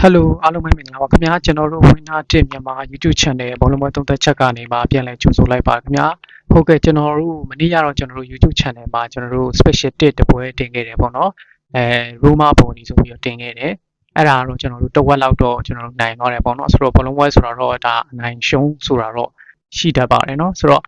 ဟယ်လိုအားလုံးပဲမင်္ဂလာပါခင်ဗျာကျွန်တော်တို့ဝင်းနာတစ်မြန်မာ YouTube Channel ဘောလုံးပွဲသုံးသက်ချက်ကနေမှာပြန်လည်ကြိုဆိုလိုက်ပါခင်ဗျာဟုတ်ကဲ့ကျွန်တော်တို့မနေ့ကတော့ကျွန်တော်တို့ YouTube Channel မှာကျွန်တော်တို့ Special 1တပွဲတင်ခဲ့တယ်ပေါ့နော်အဲ Roma Boni ဆိုပြီးတော့တင်ခဲ့တယ်အဲ့ဒါကတော့ကျွန်တော်တို့တဝက်လောက်တော့ကျွန်တော်တို့နိုင်သွားတယ်ပေါ့နော်ဆိုတော့ဘောလုံးပွဲဆိုတော့ဒါအနိုင်ရှုံးဆိုတာတော့ရှိတတ်ပါတယ်နော်ဆိုတော့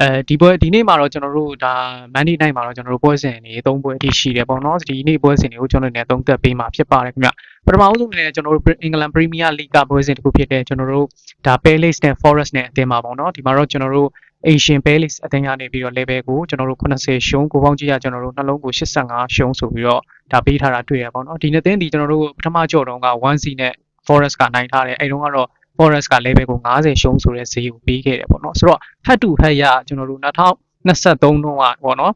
အဲဒီပွဲဒီနေ့မှာတော့ကျွန်တော်တို့ဒါ Monday night မှာတော့ကျွန်တော်တို့ပွဲစဉ်တွေ၃ပွဲအထိရှိတယ်ပေါ့နော်ဒီနေ့ပွဲစဉ်တွေကိုကျွန်တော်တို့လည်းသုံးသပ်ပေးမှာဖြစ်ပါတယ်ခင်ဗျ ပထမဦးဆုံးအနေနဲ့ကျွန်တော်တို့ England Premier League ကပွဲစဉ်တစ်ခုဖြစ်တဲ့ကျွန်တော်တို့ဒါ Palace နဲ့ Forest နဲ့အသင်းပါပေါ့နော်ဒီမှာတော့ကျွန်တော်တို့ Asian Palace အသင်းကနေပြီးတော့ level ကိုကျွန်တော်တို့80ရှုံးကိုပေါင်းကြည့်ရကျွန်တော်တို့နှလုံးကို85ရှုံးဆိုပြီးတော့ဒါပေးထားတာတွေ့ရပါတော့ဒီနှစ်သင်းဒီကျွန်တော်တို့ပထမကြော်တုန်းက 1C နဲ့ Forest ကနိုင်ထားတယ်အဲတုန်းကတော့ Forest က level ကို90ရှုံးဆိုတဲ့ဈေးကိုပေးခဲ့တယ်ပေါ့နော်ဆိုတော့ head to head ရကျွန်တော်တို့2023တုန်းကပေါ့နော်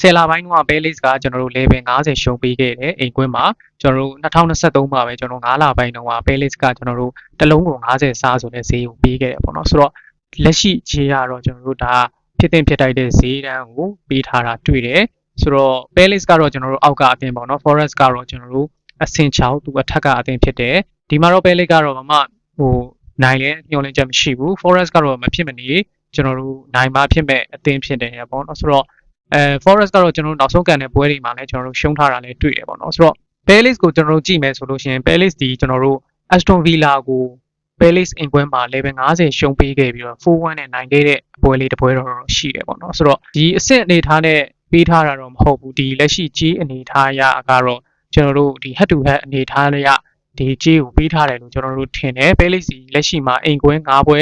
ဆယ်လပိုင်းတုန်းက Palace ကကျွန်တော်တို့ level 90ရှုံးပေးခဲ့တယ်အိမ်ကွင်းမှာကျွန်တော်တို့2023မှာပဲကျွန်တော်9လပိုင်းတုန်းက Palace ကကျွန်တော်တို့တစ်လုံးကို90စားဆိုတဲ့ဈေးကိုပေးခဲ့တယ်ပေါ့နော်ဆိုတော့လက်ရှိခြေရတော့ကျွန်တော်တို့ဒါဖြစ်တင်ဖြစ်တိုက်တဲ့ဈေးတန်းကိုပေးထားတာတွေ့တယ်ဆိုတော့ Palace ကတော့ကျွန်တော်တို့အောက်ကအသင်းပေါ့နော် Forest ကတော့ကျွန်တော်တို့အဆင်ချောက်သူအထက်ကအသင်းဖြစ်တယ်ဒီမှာတော့ Palace ကတော့မမဟိုနိုင်လဲညှို့လင်းချက်မရှိဘူး Forest ကတော့မဖြစ်မနေကျွန်တော်တို့နိုင်မှဖြစ်မဲ့အသင်းဖြစ်တယ်ပေါ့နော်ဆိုတော့ အဲ Forest ကတော့ကျွန်တော်တို့နောက်ဆုံးကန်တဲ့ပွဲတွေမှာလည်းကျွန်တော်တို့ရှုံးထားတာလည်းတွေ့တယ်ပေါ့နော်ဆိုတော့ Palace ကိုကျွန်တော်တို့ကြည့်မယ်ဆိုလို့ရှိရင် Palace ဒီကျွန်တော်တို့ Aston Villa ကို Palace အိမ်ပွဲမှာ level 90ရှုံးပေးခဲ့ပြီးတော့4-1နဲ့နိုင်ခဲ့တဲ့ပွဲလေးတစ်ပွဲတော့ရှိတယ်ပေါ့နော်ဆိုတော့ဒီအဆင့်အနေထားနဲ့ပေးထားတာတော့မဟုတ်ဘူးဒီလက်ရှိကြီးအနေထားရကတော့ကျွန်တော်တို့ဒီ head to head အနေထားရဒီကြီးကိုပေးထားတယ်လို့ကျွန်တော်တို့ထင်တယ် Palace လက်ရှိမှာအိမ်ကွင်း၅ပွဲ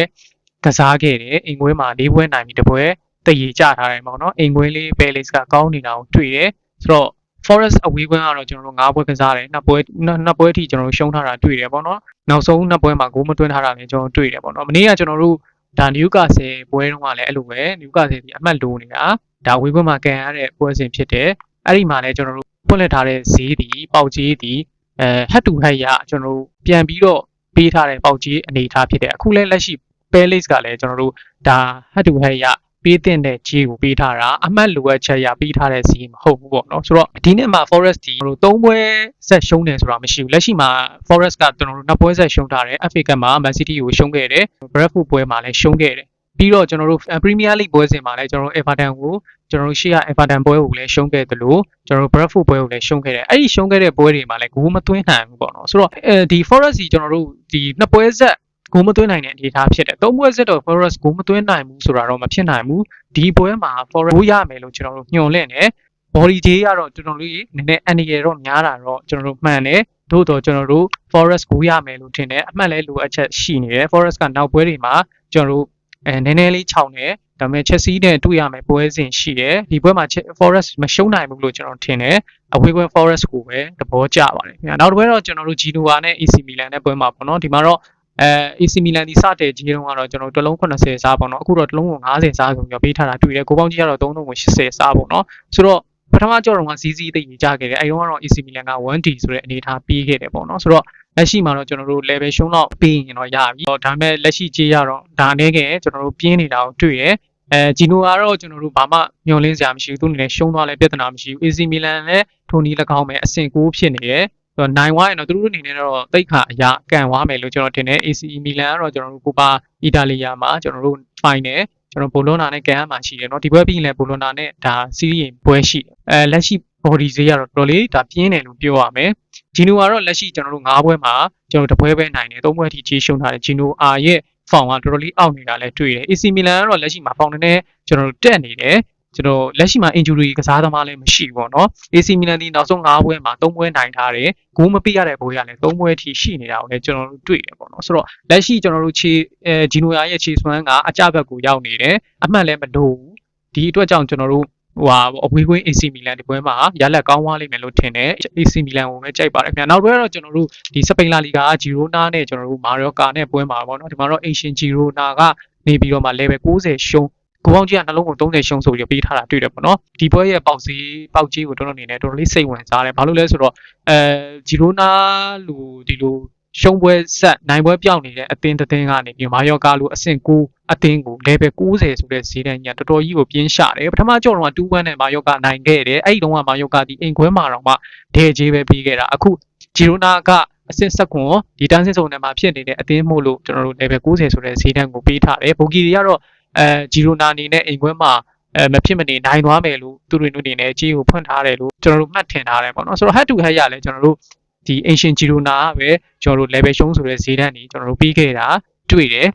ကစားခဲ့တယ်အိမ်ကွင်းမှာ၄ပွဲနိုင်ပြီးတစ်ပွဲ တည်ရကြထားတယ်ပေါ့နော်အိမ်ကွင်းလေး Palace ကကောင်းနေတာကိုတွေ့တယ်ဆိုတော့ Forest အဝေးကွင်းကတော့ကျွန်တော်တို့၅ပွဲကစားတယ်နှစ်ပွဲနှစ်ပွဲအထိကျွန်တော်တို့ရှုံးထားတာတွေ့တယ်ပေါ့နော်နောက်ဆုံးနှစ်ပွဲမှာဂိုးမသွင်းထားတာလည်းကျွန်တော်တွေ့တယ်ပေါ့နော်မနေ့ကကျွန်တော်တို့ဒါ Newcastle ပွဲတုန်းကလည်းအဲ့လိုပဲ Newcastle ဒီအမှတ်လိုနေတာဒါဝေးကွင်းမှာကန်ရတဲ့ပွဲစဉ်ဖြစ်တယ်အဲ့ဒီမှာလည်းကျွန်တော်တို့ဖွင့်လှစ်ထားတဲ့ဈေးဒီပေါက်ကြီးဒီအဲ head to head ရကျွန်တော်တို့ပြန်ပြီးတော့ပေးထားတဲ့ပေါက်ကြီးအနေအထားဖြစ်တယ်အခုလည်းလက်ရှိ Palace ကလည်းကျွန်တော်တို့ဒါ head to head ရ ပေးတဲ့ကြီးကိုပေးထားတာအမှတ်လိုအပ်ချက်ရပေးထားတဲ့စီမဟုတ်ဘူးပေါ့နော်ဆိုတော့ဒီနေ့မှာ Forest ဒီတို့၃ပွဲဆက်ရှုံးတယ်ဆိုတာမရှိဘူးလက်ရှိမှာ Forest ကကျွန်တော်တို့နှစ်ပွဲဆက်ရှုံးထားတယ် FA Cup မှာ Man City ကိုရှုံးခဲ့တယ် Brentford ပွဲမှာလည်းရှုံးခဲ့တယ်ပြီးတော့ကျွန်တော်တို့ Premier League ပွဲစဉ်မှာလည်းကျွန်တော်တို့ Everton ကိုကျွန်တော်တို့ရှေ့က Everton ပွဲကိုလည်းရှုံးခဲ့တယ်လို့ကျွန်တော်တို့ Brentford ပွဲကိုလည်းရှုံးခဲ့တယ်အဲ့ဒီရှုံးခဲ့တဲ့ပွဲတွေမှာလည်းဂိုးမသွင်းနိုင်ဘူးပေါ့နော်ဆိုတော့အဲဒီ Forest ကြီးကျွန်တော်တို့ဒီနှစ်ပွဲဆက် ဂိုးမသွင်းနိုင်တဲ့အနေအထားဖြစ်တယ်။သုံးပွဲစစ်တော့ Forest ဂိုးမသွင်းနိုင်ဘူးဆိုတာတော့မဖြစ်နိုင်ဘူး။ဒီပွဲမှာ Forest ဂိုးရမယ်လို့ကျွန်တော်တို့ညွှန်လင့်တယ်။ body ကြီးကတော့တော်တော်လေးနည်းနည်းအန်ဒီရတော့များတာတော့ကျွန်တော်တို့မှန်တယ်။သို့တော့ကျွန်တော်တို့ Forest ဂိုးရမယ်လို့ထင်တယ်။အမှတ်လဲလိုအပ်ချက်ရှိနေတယ်။ Forest ကနောက်ပွဲတွေမှာကျွန်တော်တို့အဲနည်းနည်းလေးခြောက်နေဒါပေမဲ့ Chelsea နဲ့တွေ့ရမယ်ပွဲစဉ်ရှိတယ်ဒီပွဲမှာ Forest မရှုံးနိုင်ဘူးလို့ကျွန်တော်ထင်တယ်အဝေးကွင်း Forest ကိုပဲသဘောကျပါတယ်ခင်ဗျာနောက်တစ်ပွဲတော့ကျွန်တော်တို့ Genoa နဲ့ AC Milan နဲ့ပွဲမှာပေါ့နော်ဒီမှာတော့ အဲ AC Milan ဒီစတဲ့ကြီးတုန်းကတော့ကျွန်တော်တစ်လုံး80စားပေါ့နော်အခုတော့တစ်လုံးကို90စားဆိုပြီးပေးထားတာတွေ့တယ်ကိုပေါင်းကြီးကတော့3လုံးကို80စားပေါ့နော်ဆိုတော့ပထမကြော်တော့ကစီစီသိကြခဲ့တယ်အဲတုန်းကတော့ AC Milan က 1D ဆိုတဲ့အနေအထားပေးခဲ့တယ်ပေါ့နော်ဆိုတော့လက်ရှိမှာတော့ကျွန်တော်တို့ level ရှုံးတော့ပေးရင်တော့ရပြီ။ဒါပေမဲ့လက်ရှိကြေးရတော့ဒါအနေငယ်ကျွန်တော်တို့ပြင်းနေတာကိုတွေ့ရယ်။အဲဂျီနိုကတော့ကျွန်တော်တို့ဘာမှမျှော်လင့်စရာမရှိဘူး။သူအနေနဲ့ရှုံးသွားလဲပြဿနာမရှိဘူး။ AC Milan လည်းထိုနီ၎င်းပဲအဆင့်9ဖြစ်နေတယ်။ ဆိုတော့နိုင်ဝိုင်းတော့သူတို့အနေနဲ့တော့တိတ်ခါအရာကန်သွားမယ်လို့ကျွန်တော်ထင်တယ် AC Milan ကတော့ကျွန်တော်တို့ကိုပါအီတာလီယာမှာကျွန်တော်တို့ final ကျွန်တော်ဘိုလိုနာနဲ့ကန်ရမှာရှိတယ်เนาะဒီပွဲပြီးရင်လည်းဘိုလိုနာနဲ့ဒါစီးရီးပွဲရှိတယ်အဲလက်ရှိ body ဈေးကတော့တော်လေးဒါပြင်းတယ်လို့ပြောရမယ်ဂျီနိုကတော့လက်ရှိကျွန်တော်တို့၅ပွဲမှာကျွန်တော်တပွဲပဲနိုင်တယ်၃ပွဲအထိကြီးရှုံးထားတယ်ဂျီနိုအာရဲ့ဖောင်ကတော်တော်လေးအောက်နေတာလည်းတွေ့တယ် AC Milan ကတော့လက်ရှိမှာဖောင်နဲ့ကျွန်တော်တို့တက်နေတယ် ကျွန်တော်လက်ရှိမှာ injury ကစားသမားလည်းမရှိဘူးပေါ့နော် AC Milan ဒီနောက်ဆုံး၅ပွဲမှာ၃ပွဲနိုင်ထားတယ်ဂိုးမပိရတဲ့ဘိုးရလည်း၃ပွဲထိရှိနေတာကိုလည်းကျွန်တော်တို့တွေ့တယ်ပေါ့နော်ဆိုတော့လက်ရှိကျွန်တော်တို့ခြေအဲဂျီနိုယာရဲ့ခြေစွမ်းကအကြဘက်ကိုရောက်နေတယ်အမှန်လည်းမလို့ဘူးဒီအတွက်ကြောင့်ကျွန်တော်တို့ဟိုဟာအဝေးကွင်း AC Milan ဒီပွဲမှာရလက်ကောင်းသွားလိမ့်မယ်လို့ထင်တယ် AC Milan ကိုပဲကြိုက်ပါတယ်ခင်ဗျာနောက်ပွဲတော့ကျွန်တော်တို့ဒီစပိန်လာလီဂါက Girona နဲ့ကျွန်တော်တို့မာရောကာနဲ့ပွဲမှာပေါ့နော်ဒီမှာတော့ Asian Girona ကနေပြီးတော့မှ level 90ရှုံး ကိုပေါင်းကြီးကနှလုံးကို30ရှုံးဆိုပြီးပေးထားတာတွေ့တယ်ပေါ့နော်ဒီပွဲရဲ့ပေါက်စီးပေါက်ကြီးကိုတော်တော်နေနေတော်တော်လေးစိတ်ဝင်စားတယ်ဘာလို့လဲဆိုတော့အဲဂျီရိုနာလူဒီလိုရှုံးပွဲဆက်နိုင်ပွဲပြောင်းနေတဲ့အသင်းတစ်သင်းကနေပြီးမာယောကာလိုအဆင့်9အသင်းကို level 90ဆိုတဲ့ဈေးတန်းကြီးကတော်တော်ကြီးကိုပြင်းရှာတယ်ပထမကြောတော့2-1နဲ့မာယောကာနိုင်ခဲ့တယ်အဲ့ဒီတော့ကမာယောကာဒီအိမ်ခွဲမှာတော့မှဒဲကြီးပဲပြီးခဲ့တာအခုဂျီရိုနာကအဆင့်ဆက်ခွန်ဒီတန်းစင်းစုံထဲမှာဖြစ်နေတဲ့အသင်းမို့လို့ကျွန်တော်တို့ level 90ဆိုတဲ့ဈေးတန်းကိုပေးထားတယ်ဘိုကီတွေကတော့ အဲဂျီရိုနာအနေနဲ့အိမ်ခွဲမှာအဲမဖြစ်မနေနိုင်သွားမယ်လို့သူတို့အနေနဲ့ကြီးကိုဖွင့်ထားတယ်လို့ကျွန်တော်တို့မှတ်ထင်ထားတယ်ပေါ့နော်ဆိုတော့ head to head ရလဲကျွန်တော်တို့ဒီ ancient girona ကပဲကျွန်တော်တို့ level ရှုံးဆိုတဲ့ဈေးတန်းကြီးကျွန်တော်တို့ပြီးခဲ့တာတွေ့တယ်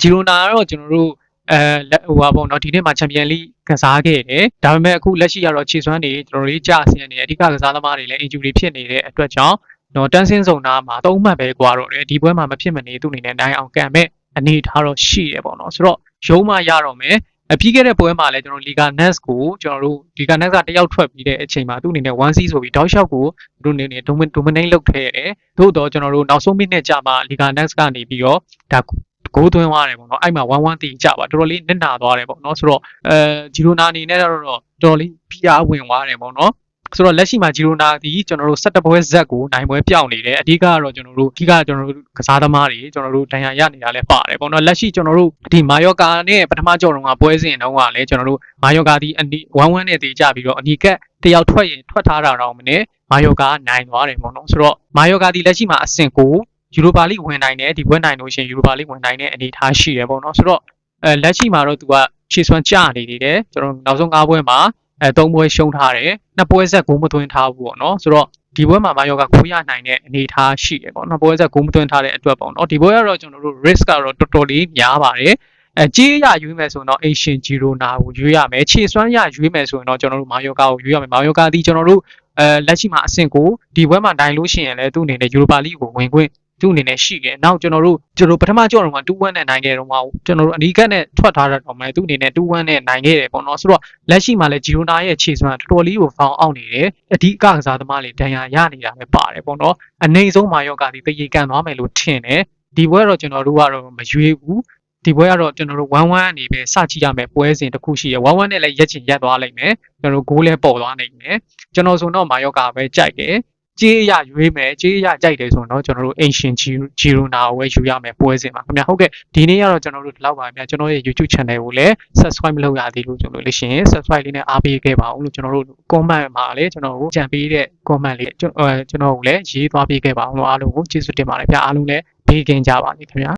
girona ကတော့ကျွန်တော်တို့အဲလက်ဟိုပါပေါ့နော်ဒီနေ့မှာချန်ပီယံလိကစားခဲ့တယ်ဒါပေမဲ့အခုလက်ရှိကတော့ခြေစွမ်းတွေကျွန်တော်တို့ကြာဆင်းနေတယ်အဓိကကစားသမားတွေလည်း injury ဖြစ်နေတဲ့အတွက်ကြောင့်တော့တန်းစင်းစုံနာမှာသုံးမှတ်ပဲကွာတော့တယ်ဒီပွဲမှာမဖြစ်မနေသူ့အနေနဲ့နိုင်အောင်ကန်မဲ့အနေထားတော့ရှိတယ်ပေါ့နော်ဆိုတော့ ရုံးမှရတော့မယ်အပြီးခဲ့တဲ့ပွဲမှာလည်းကျွန်တော် Liga Nets ကိုကျွန်တော်တို့ Liga Nets ကတယောက်ထွက်ပြီးတဲ့အချိန်မှာသူ့အနေနဲ့ 1C ဆိုပြီးတောက်လျှောက်ကိုသူတို့အနေနဲ့ domin- dominate လုပ်ခဲ့ရတယ်သို့တော့ကျွန်တော်တို့နောက်ဆုံးမိနစ်ကြာမှာ Liga Nets ကနေပြီးတော့ဒါဂိုးသွင်းသွားတယ်ပေါ့နော်အဲ့မှာ1-1တီကြပါတော်တော်လေးနစ်နာသွားတယ်ပေါ့နော်ဆိုတော့အဲဂျီရိုနာအနေနဲ့တော့တော်တော်လေးဖိအားဝင်သွားတယ်ပေါ့နော် ဆိုတော့လက်ရှိမှာဂျီရိုနာဒီကျွန်တော်တို့17ပွဲဇက်ကိုနိုင်ပွဲပြောင်းနေတယ်အဓိကကတော့ကျွန်တော်တို့အဓိကကျွန်တော်တို့ကစားသမားတွေကျွန်တော်တို့ဒဏ်ရာရနေတာလည်းပါတယ်ပေါ့နော်လက်ရှိကျွန်တော်တို့ဒီမာယောကာနဲ့ပထမကြော်တော့ကပွဲစဉ်တုန်းကလည်းကျွန်တော်တို့မာယောကာဒီအနီ1-1နဲ့တေးကြပြီးတော့အနီကက်တယောက်ထွက်ရင်ထွက်ထားတာတော့မနဲ့မာယောကာနိုင်သွားတယ်ပေါ့နော်ဆိုတော့မာယောကာဒီလက်ရှိမှာအဆင့်ကိုယူရိုပါလိဝင်နိုင်တယ်ဒီပွဲနိုင်လို့ရှိရင်ယူရိုပါလိဝင်နိုင်တဲ့အနေအထားရှိတယ်ပေါ့နော်ဆိုတော့အဲလက်ရှိမှာတော့သူကရှေ့စွမ်းကြနေနေတယ်ကျွန်တော်နောက်ဆုံး၅ပွဲမှာ အဲ၃ပွဲရှုံးထားတယ်နှစ်ပွဲဆက်ဂိုးမသွင်းထားဘူးပေါ့နော်ဆိုတော့ဒီပွဲမှာမာယောကခိုးရနိုင်တဲ့အနေအထားရှိတယ်ပေါ့နော်ပွဲဆက်ဂိုးမသွင်းထားတဲ့အတွက်ပေါ့နော်ဒီပွဲကတော့ကျွန်တော်တို့ risk ကတော့တော်တော်လေးများပါတယ်အဲကြေးရရွေးမယ်ဆိုတော့ Asian Girona ကိုရွေးရမယ်ခြေစွမ်းရရွေးမယ်ဆိုရင်တော့ကျွန်တော်တို့မာယောကာကိုရွေးရမယ်မာယောကာဒီကျွန်တော်တို့အဲလက်ရှိမှာအဆင့်ကိုဒီပွဲမှာနိုင်လို့ရှိရင်လည်းသူ့အနေနဲ့ Europa League ကိုဝင်ခွင့် သူ့အနေနဲ့ရှိတယ်။နောက်ကျွန်တော်တို့ကျွန်တော်တို့ပထမကြော်တော့က2-1နဲ့နိုင်ခဲ့တော့မှကျွန်တော်တို့အနီးကပ်နဲ့ထွက်ထားတဲ့တော့မှသူ့အနေနဲ့2-1နဲ့နိုင်ခဲ့တယ်ပေါ့နော်။ဆိုတော့လက်ရှိမှာလည်းဂျီရိုနာရဲ့ခြေစွမ်းတော်တော်လေးကိုဖောင်းအောင်နေတယ်။အဓိကကစားသမားတွေဒဏ်ရာရနေတာပဲပါတယ်ပေါ့နော်။အနေဆုံးမာယောကဒီတရေကန်သွားမယ်လို့ထင်တယ်။ဒီပွဲတော့ကျွန်တော်တို့ကတော့မရွေးဘူး။ဒီပွဲကတော့ကျွန်တော်တို့1-1အနေပဲစကြည့်ရမယ်ပွဲစဉ်တစ်ခုရှိရယ်1-1နဲ့လည်းရက်ချင်ရက်သွားလိမ့်မယ်ကျွန်တော်တို့ဂိုးလည်းပေါ်သွားနိုင်မယ်ကျွန်တော်ဆိုတော့မာယောကာပဲကြိုက်တယ် ကြေးအရရွေးမယ်ကြေးအရကြိုက်တယ်ဆိုတော့ကျွန်တော်တို့ ancient girona ကိုပဲယူရမယ်ပွဲစဉ်ပါခင်ဗျာဟုတ်ကဲ့ဒီနေ့ကတော့ကျွန်တော်တို့ဒီလောက်ပါခင်ဗျာကျွန်တော်ရဲ့ YouTube channel ကိုလည်း subscribe မလုပ်ရသေးလို့ကျွန်တော်လို့ရှင် subscribe လေးနဲ့အားပေးခဲ့ပါဦးလို့ကျွန်တော်တို့ comment မှာလည်းကျွန်တော်ကိုကြံပေးတဲ့ comment လေးကျွန်တော်ကျွန်တော်ကိုလည်းရေးသွားပေးခဲ့ပါအောင်လို့အားလုံးကိုကျေးဇူးတင်ပါတယ်ဗျာအားလုံးလည်းဘေးကင်းကြပါစေခင်ဗျာ